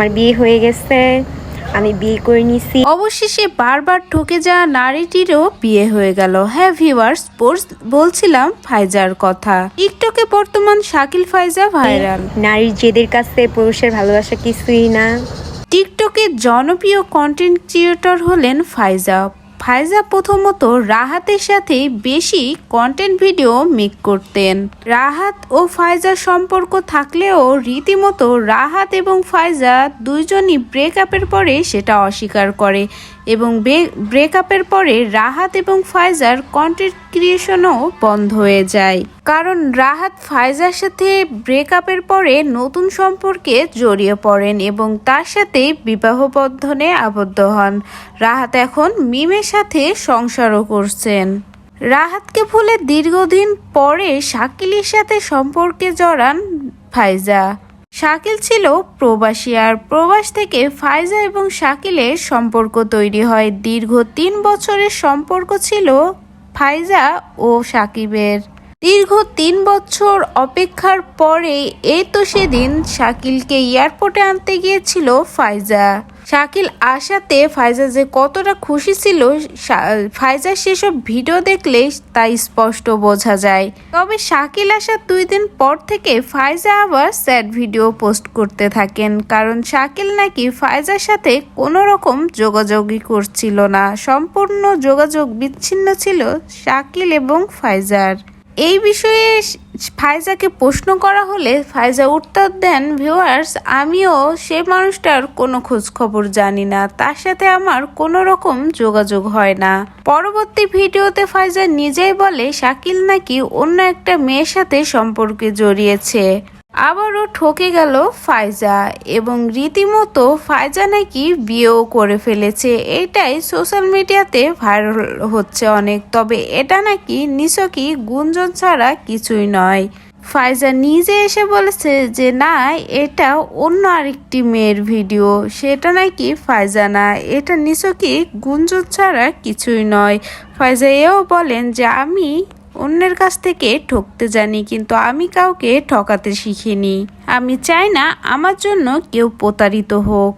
আমার বিয়ে হয়ে গেছে আমি বিয়ে করে নিছি। অবশেষে বারবার ঠকে যাওয়া নারীটিরও বিয়ে হয়ে গেল। হ্যাঁ ভিউয়ার্স বলছিলাম ফাইজার কথা। টিকটকে বর্তমান শাকিল ফাইজা ভাইরাল। নারীর জেদের কাছে পুরুষের ভালোবাসা কিছুই না। টিকটকের জনপ্রিয় কন্টেন্ট ক্রিয়েটর হলেন ফাইজা। ফাইজা প্রথমত রাহাতের সাথে বেশি কন্টেন্ট ভিডিও মেক করতেন। রাহাত ও ফাইজার সম্পর্ক থাকলেও রীতিমতো রাহাত এবং ফাইজা দুইজনই ব্রেকআপের পরে সেটা অস্বীকার করে এবং ব্রেকআপের পরে রাহাত এবং ফাইজার কন্টেন্ট ক্রিয়েশনও বন্ধ হয়ে যায়। কারণ রাহাত ফাইজার সাথে ব্রেকআপের পরে নতুন সম্পর্কে জড়িয়ে পড়েন এবং তার সাথে বিবাহ বন্ধনে আবদ্ধ হন। রাহাত এখন মিমের সাথে সংসারও করছেন। রাহাতকে ভুলে দীর্ঘদিন পরে শাকিলের সাথে সম্পর্কে জড়ান ফাইজা শাকিল ছিল প্রবাসী আর প্রবাস থেকে ফাইজা এবং শাকিলের সম্পর্ক তৈরি হয়। দীর্ঘ তিন বছরের সম্পর্ক ছিল ফাইজা ও শাকিবের দীর্ঘ তিন বছর অপেক্ষার পরে এই তো সেদিন শাকিলকে এয়ারপোর্টে আনতে গিয়েছিল ফাইজা। শাকিল আসাতে ফাইজা যে কতটা খুশি ছিল ফাইজার সেসব ভিডিও দেখলে তাই স্পষ্ট বোঝা যায়। তবে শাকিল আসার দুই দিন পর থেকে ফাইজা আবার স্যাড ভিডিও পোস্ট করতে থাকেন, কারণ শাকিল নাকি ফাইজার সাথে কোনো রকম যোগাযোগই করছিল না। সম্পূর্ণ যোগাযোগ বিচ্ছিন্ন ছিল শাকিল এবং ফাইজার। এই বিষয়ে ফায়জাকে প্রশ্ন করা হলে ফায়জা উত্তর দেন, ভিউয়ার্স, আমিও সে মানুষটার কোনো খোঁজ খবর জানি না। তার সাথে আমার কোনো রকম যোগাযোগ হয় না। পরবর্তী ভিডিওতে ফায়জা নিজেই বলে, শাকিল নাকি অন্য একটা মেয়ের সাথে সম্পর্কে জড়িয়েছে। আবারও ঠকে গেল ফাইজা এবং রীতিমতো ফাইজা নাকি বিয়েও করে ফেলেছে। এটাই সোশ্যাল মিডিয়াতে ভাইরাল হচ্ছে অনেক, তবে এটা নাকি নিছকই গুঞ্জন ছাড়া কিছুই নয়। ফাইজা নিজে এসে বলেছে যে, না, এটা অন্য আরেকটি মেয়ের ভিডিও, সেটা নাকি ফাইজা না, এটা নিছকই গুঞ্জন ছাড়া কিছুই নয়। ফাইজা এও বলেন যে, আমি অন্যের কাছ থেকে ঠকতে জানি, কিন্তু আমি কাউকে ঠকাতে শিখিনি। আমি চাই না আমার জন্য কেউ প্রতারিত হোক।